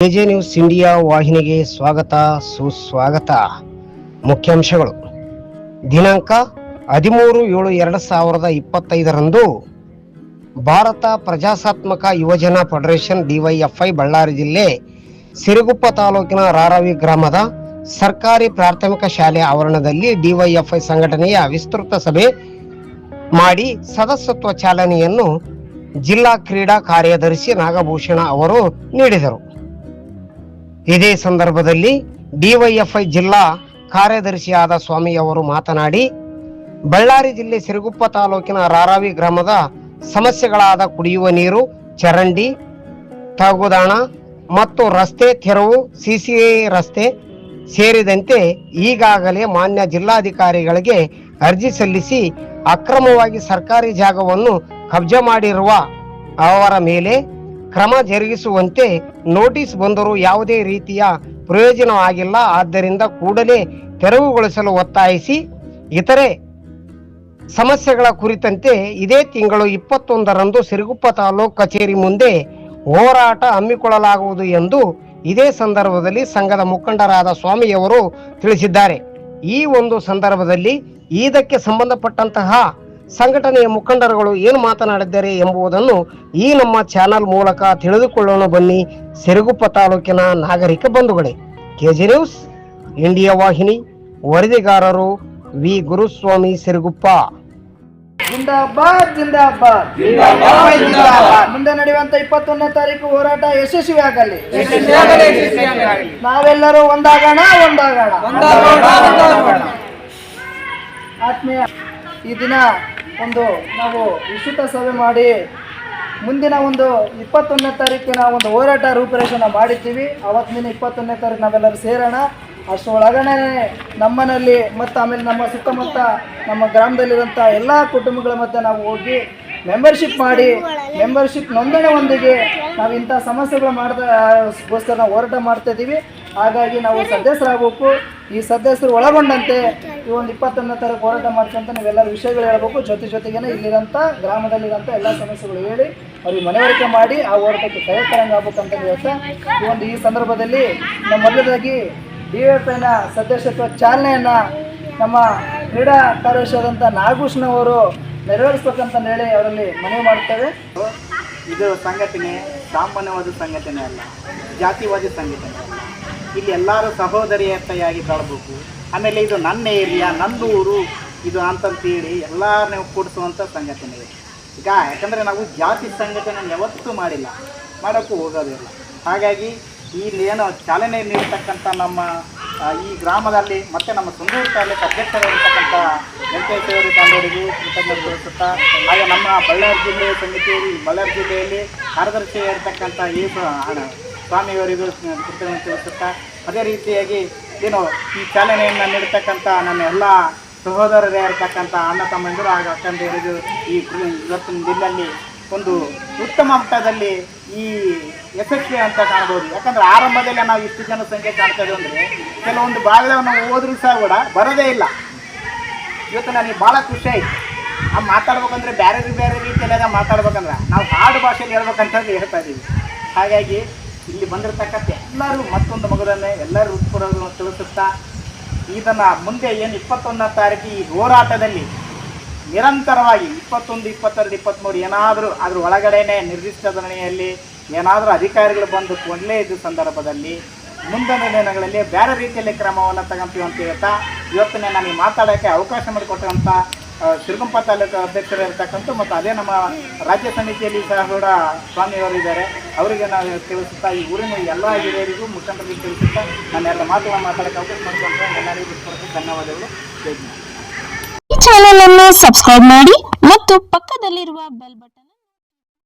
K J news India ವಾಹಿನಿಗೆ ಸ್ವಾಗತ, ಸುಸ್ವಾಗತ. ಮುಖ್ಯಾಂಶಗಳು. ದಿನಾಂಕ ಹದಿಮೂರು ಏಳು ಎರಡು ಸಾವಿರದ ಇಪ್ಪತ್ತೈದರಂದು ಭಾರತ ಪ್ರಜಾಸಾತ್ಮಕ ಯುವಜನ ಫೆಡರೇಷನ್ ಡಿವೈಎಫ್ಐ ಬಳ್ಳಾರಿ ಜಿಲ್ಲೆ ಸಿರುಗುಪ್ಪ ತಾಲೂಕಿನ ರಾರವಿ ಗ್ರಾಮದ ಸರ್ಕಾರಿ ಪ್ರಾಥಮಿಕ ಶಾಲೆ ಆವರಣದಲ್ಲಿ ಡಿವೈಎಫ್ಐ ಸಂಘಟನೆಯ ವಿಸ್ತೃತ ಸಭೆ ಮಾಡಿ ಸದಸ್ಯತ್ವ ಚಾಲನೆಯನ್ನು ಜಿಲ್ಲಾ ಕ್ರೀಡಾ ಕಾರ್ಯದರ್ಶಿ ನಾಗಭೂಷಣ ಅವರು ನೀಡಿದರು. ಇದೇ ಸಂದರ್ಭದಲ್ಲಿ ಡಿವೈಎಫ್ಐ ಜಿಲ್ಲಾ ಕಾರ್ಯದರ್ಶಿಯಾದ ಸ್ವಾಮಿ ಅವರು ಮಾತನಾಡಿ, ಬಳ್ಳಾರಿ ಜಿಲ್ಲೆ ಸಿರುಗುಪ್ಪ ತಾಲೂಕಿನ ರಾರಾವಿ ಗ್ರಾಮದ ಸಮಸ್ಯೆಗಳಾದ ಕುಡಿಯುವ ನೀರು, ಚರಂಡಿ, ತಗುದಾಣ ಮತ್ತು ರಸ್ತೆ ತೆರವು ಸಿಸಿ ರಸ್ತೆ ಸೇರಿದಂತೆ ಈಗಾಗಲೇ ಮಾನ್ಯ ಜಿಲ್ಲಾಧಿಕಾರಿಗಳಿಗೆ ಅರ್ಜಿ ಸಲ್ಲಿಸಿ ಅಕ್ರಮವಾಗಿ ಸರ್ಕಾರಿ ಜಾಗವನ್ನು ಕಬ್ಜಾ ಮಾಡಿರುವ ಅವರ ಮೇಲೆ ಕ್ರಮ ಜರುಗಿಸುವಂತೆ ನೋಟಿಸ್ ಬಂದರೂ ಯಾವುದೇ ರೀತಿಯ ಪ್ರಯೋಜನವಾಗಿಲ್ಲ ಆದ್ದರಿಂದ ಕೂಡಲೇ ತೆರವುಗೊಳಿಸಲು ಒತ್ತಾಯಿಸಿ. ಇತರೆ ಸಮಸ್ಯೆಗಳ ಕುರಿತಂತೆ ಇದೇ ತಿಂಗಳು ಇಪ್ಪತ್ತೊಂದರಂದು ಸಿರುಗುಪ್ಪ ತಾಲೂಕು ಕಚೇರಿ ಮುಂದೆ ಹೋರಾಟ ಹಮ್ಮಿಕೊಳ್ಳಲಾಗುವುದು ಎಂದು ಇದೇ ಸಂದರ್ಭದಲ್ಲಿ ಸಂಘದ ಮುಖಂಡರಾದ ಸ್ವಾಮಿಯವರು ತಿಳಿಸಿದ್ದಾರೆ. ಈ ಒಂದು ಸಂದರ್ಭದಲ್ಲಿ ಇದಕ್ಕೆ ಸಂಬಂಧಪಟ್ಟಂತಹ ಸಂಘಟನೆಯ ಮುಖಂಡರುಗಳು ಏನು ಮಾತನಾಡಿದ್ದಾರೆ ಎಂಬುದನ್ನು ಈ ನಮ್ಮ ಚಾನಲ್ ಮೂಲಕ ತಿಳಿದುಕೊಳ್ಳೋಣ. ಬನ್ನಿ ಸಿರುಗುಪ್ಪ ತಾಲೂಕಿನ ನಾಗರಿಕ ಬಂಧುಗಳೇ. ಕೆಜಿ ನ್ಯೂಸ್ ಇಂಡಿಯಾ ವಾಹಿನಿ ವರದಿಗಾರರು ವಿ. ಗುರುಸ್ವಾಮಿ ಸಿರುಗುಪ್ಪ. ಜಿಂದಾಬಾದ್ ಜಿಂದಾಬಾದ್. ಮುಂದೆ ನಡೆಯುವಂತ ಇಪ್ಪತ್ತೊಂದನೇ ತಾರೀಕು ಹೋರಾಟ ಯಶಸ್ವಿ ಆಗಲಿ ನಾವೆಲ್ಲರೂ ಒಂದಾಗೋಣ ಒಂದಾಗೋಣ. ಆತ್ಮೀಯ ಈ ದಿನ ಒಂದು ನಾವು ವಿಶ್ವತ ಸಭೆ ಮಾಡಿ ಮುಂದಿನ ಒಂದು ಇಪ್ಪತ್ತೊಂದನೇ ತಾರೀಕಿನ ಒಂದು ಹೋರಾಟ ರೂಪುರೇಷೆನ ಮಾಡಿದ್ದೀವಿ. ಅವತ್ತಿನ ದಿನ ಇಪ್ಪತ್ತೊಂದನೇ ತಾರೀಕು ನಾವೆಲ್ಲರೂ ಸೇರೋಣ. ಅಷ್ಟು ಒಳಗಡೆ ನಮ್ಮನಲ್ಲಿ ಮತ್ತು ಆಮೇಲೆ ನಮ್ಮ ಸುತ್ತಮುತ್ತ ನಮ್ಮ ಗ್ರಾಮದಲ್ಲಿರುವಂಥ ಎಲ್ಲ ಕುಟುಂಬಗಳ ಮಧ್ಯೆ ನಾವು ಹೋಗಿ ಮೆಂಬರ್ಶಿಪ್ ಮಾಡಿ ಮೆಂಬರ್ಶಿಪ್ ನೋಂದಣಿಯೊಂದಿಗೆ ನಾವು ಇಂಥ ಸಮಸ್ಯೆಗಳು ಮಾಡ್ದಗೋಸ್ಕರ ನಾವು ಹೋರಾಟ ಮಾಡ್ತಾ ಇದ್ದೀವಿ. ಹಾಗಾಗಿ ನಾವು ಸದಸ್ಯರಾಗಬೇಕು. ಈ ಸದಸ್ಯರು ಒಳಗೊಂಡಂತೆ ಈ ಒಂದು ಇಪ್ಪತ್ತೊಂದನೇ ತಾರೀಕು ಹೋರಾಟ ಮಾಡ್ಕೊಂತ ನೀವೆಲ್ಲರೂ ವಿಷಯಗಳು ಹೇಳ್ಬೇಕು. ಜೊತೆ ಜೊತೆಗೇನೆ ಇಲ್ಲಿರೋಂಥ ಗ್ರಾಮದಲ್ಲಿರೋಂಥ ಎಲ್ಲ ಸಮಸ್ಯೆಗಳು ಹೇಳಿ ಅವ್ರಿಗೆ ಮನವರಿಕೆ ಮಾಡಿ ಆ ಹೋರಾಟಕ್ಕೆ ಕೈಕರಂಗ ಆಗ್ಬೇಕಂತ ಹೇಳ್ತಾ, ಈ ಒಂದು ಈ ಸಂದರ್ಭದಲ್ಲಿ ನಮ್ಮ ಮೊದಲದಾಗಿ ಡಿ ಎಫ್ ಐನ ಸದಸ್ಯತ್ವ ಚಾಲನೆಯನ್ನು ನಮ್ಮ ಕ್ರೀಡಾ ಕಾರ್ಯದರ್ಶಿಯಾದಂಥ ನಾಗಭೂಷಣವರು ನೆರವೇರಿಸ್ಬೇಕಂತ ಹೇಳಿ ಅವರಲ್ಲಿ ಮನವಿ ಮಾಡ್ತೇವೆ ಇದು ಸಂಘಟನೆ, ಸಾಮಾನ್ಯವಾದ ಸಂಘಟನೆ ಅಲ್ಲ, ಜಾತಿವಾದಿ ಸಂಘಟನೆ. ಇಲ್ಲಿ ಎಲ್ಲರೂ ಸಹೋದರಿಯತೆಯಾಗಿ ಬಾಳ್ಬೇಕು ಆಮೇಲೆ ಇದು ನನ್ನ ಏರಿಯಾ ಊರು, ಇದು ಅಂತಂತೇಳಿ ಎಲ್ಲರನ್ನೂ ಕೂಡಿಸುವಂಥ ಸಂಘಟನೆ ಇದೆ. ಈಗ ಯಾಕಂದರೆ ನಾವು ಜಾತಿ ಸಂಘಟನೆ ಯಾವತ್ತೂ ಮಾಡಿಲ್ಲ, ಮಾಡೋಕ್ಕೂ ಹೋಗೋದಿಲ್ಲ. ಹಾಗಾಗಿ ಇಲ್ಲಿ ಏನು ಚಾಲನೆ ನೀಡ್ತಕ್ಕಂಥ ನಮ್ಮ ಈ ಗ್ರಾಮದಲ್ಲಿ ಮತ್ತು ನಮ್ಮ ಸುಂದೂರು ತಾಲೂಕು ಅಧ್ಯಕ್ಷರಾಗಿರ್ತಕ್ಕಂಥ ವೆಂಕಟೇಶ್ವರಿ ತಾಂಡೋಡಿಗೆ ಕೃತಜ್ಞತೆ ತೋರಿಸುತ್ತಾ ಹಾಗೆ ನಮ್ಮ ಬಳ್ಳಾರಿ ಜಿಲ್ಲೆ ಸಮಿತಿಯಲ್ಲಿ ಬಳ್ಳಾರಿ ಜಿಲ್ಲೆಯಲ್ಲಿ ಕಾರ್ಯದರ್ಶಿಯಾಗಿರ್ತಕ್ಕಂಥ ಈ ಸ್ವಾಮಿಯವರಿಗೂ ಕೃತಜ್ಞತೆ ತೋರಿಸುತ್ತಾ ಅದೇ ರೀತಿಯಾಗಿ ಏನು ಈ ಚಾಲನೆಯನ್ನು ನೀಡ್ತಕ್ಕಂಥ ನನ್ನ ಎಲ್ಲ ಸಹೋದರರೇ ಇರತಕ್ಕಂಥ ಅಣ್ಣ ತಮ್ಮಂದಿರು ಹಾಗೂ ಅಕ್ಕಂದಿರಿಗೂ ಈ ಇವತ್ತಿನ ದಿನದಲ್ಲಿ ಒಂದು ಉತ್ತಮ ಮಟ್ಟದಲ್ಲಿ ಈ ಯಶಸ್ವಿ ಅಂತ ಕಾಣ್ಬೋದು ಯಾಕಂದ್ರೆ ಆರಂಭದಲ್ಲಿ ನಾವು ಇಷ್ಟು ಜನ ಸಂಖ್ಯೆ ಕಾಣ್ತಾ ಇದ್ದೀವಿ ಅಂದರೆ ಕೆಲವೊಂದು ಭಾಗವನ್ನು ಹೋದ್ರೂ ಸಹ ಕೂಡ ಬರೋದೇ ಇಲ್ಲ. ಇವತ್ತು ನನಗೆ ಭಾಳ ಖುಷಿ ಆಯಿತು. ಆ ಮಾತಾಡ್ಬೇಕಂದ್ರೆ ಬೇರೆ ಬೇರೆ ರೀತಿಯಲ್ಲಿ ಮಾತಾಡ್ಬೇಕಂದ್ರೆ ನಾವು ಹಾಡು ಭಾಷೆಯಲ್ಲಿ ಹೇಳ್ಬೇಕಂತ ಹೇಳ್ತಾ ಇದ್ದೀವಿ. ಹಾಗಾಗಿ ಇಲ್ಲಿ ಬಂದಿರತಕ್ಕಂಥ ಎಲ್ಲರೂ ಮತ್ತೊಂದು ಮಗುದನ್ನೇ ಎಲ್ಲರೂ ಉತ್ಪೂರ್ವ ತಿಳಿಸುತ್ತಾ ಇದನ್ನು ಮುಂದೆ ಏನು ಇಪ್ಪತ್ತೊಂದನೇ ತಾರೀಕು ಈ ಹೋರಾಟದಲ್ಲಿ ನಿರಂತರವಾಗಿ ಇಪ್ಪತ್ತೊಂದು, ಇಪ್ಪತ್ತೆರಡು ಇಪ್ಪತ್ತ್ಮೂರು ಏನಾದರೂ ಅದ್ರ ಒಳಗಡೆನೆ ನಿರ್ದಿಷ್ಟ ಧರಣಿಯಲ್ಲಿ ಏನಾದರೂ ಅಧಿಕಾರಿಗಳು ಬಂದು ಕೊಡಲೇ ಇದ್ದ ಸಂದರ್ಭದಲ್ಲಿ ಮುಂದಿನ ದಿನಗಳಲ್ಲಿ ಬೇರೆ ರೀತಿಯಲ್ಲಿ ಕ್ರಮವನ್ನು ತಗೊಂತೀವಿ ಅಂತ ಹೇಳ್ತಾ, ಇವತ್ತಿನ ನನಗೆ ಮಾತಾಡೋಕ್ಕೆ ಅವಕಾಶ ಮಾಡಿಕೊಟ್ಟಂಥ ಸಿರುಗುಂಪ ತಾಲೂಕು ಅಧ್ಯಕ್ಷರಿರ್ತಕ್ಕಂಥ ಮತ್ತು ಅದೇ ನಮ್ಮ ರಾಜ್ಯ ಸಮಿತಿಯಲ್ಲಿ ಸಹ ಕೂಡ ಸ್ವಾಮಿಯವರು ಇದ್ದಾರೆ. ಅವರಿಗೆ ನಾವು ತಿಳಿಸುತ್ತಾ ಈ ಊರಿನ ಎಲ್ಲ ಹಿರಿಯರಿಗೂ ಮುಖಂಡರಿಗೆ ತಿಳಿಸುತ್ತಾ ನಾನೆಲ್ಲ ಮಾತುಗಳನ್ನು ಮಾತಾಡೋಕ್ಕೆ ಅವಕಾಶ ಮಾಡಿಕೊಂಡ್ರೆ ಎಲ್ಲರಿಗೂ ಧನ್ಯವಾದಗಳು. ಈ ಚಾನೆಲ್ ಅನ್ನು ಸಬ್ಸ್ಕ್ರೈಬ್ ಮಾಡಿ ಮತ್ತು ಪಕ್ಕದಲ್ಲಿರುವ ಬೆಲ್ ಬಟನ್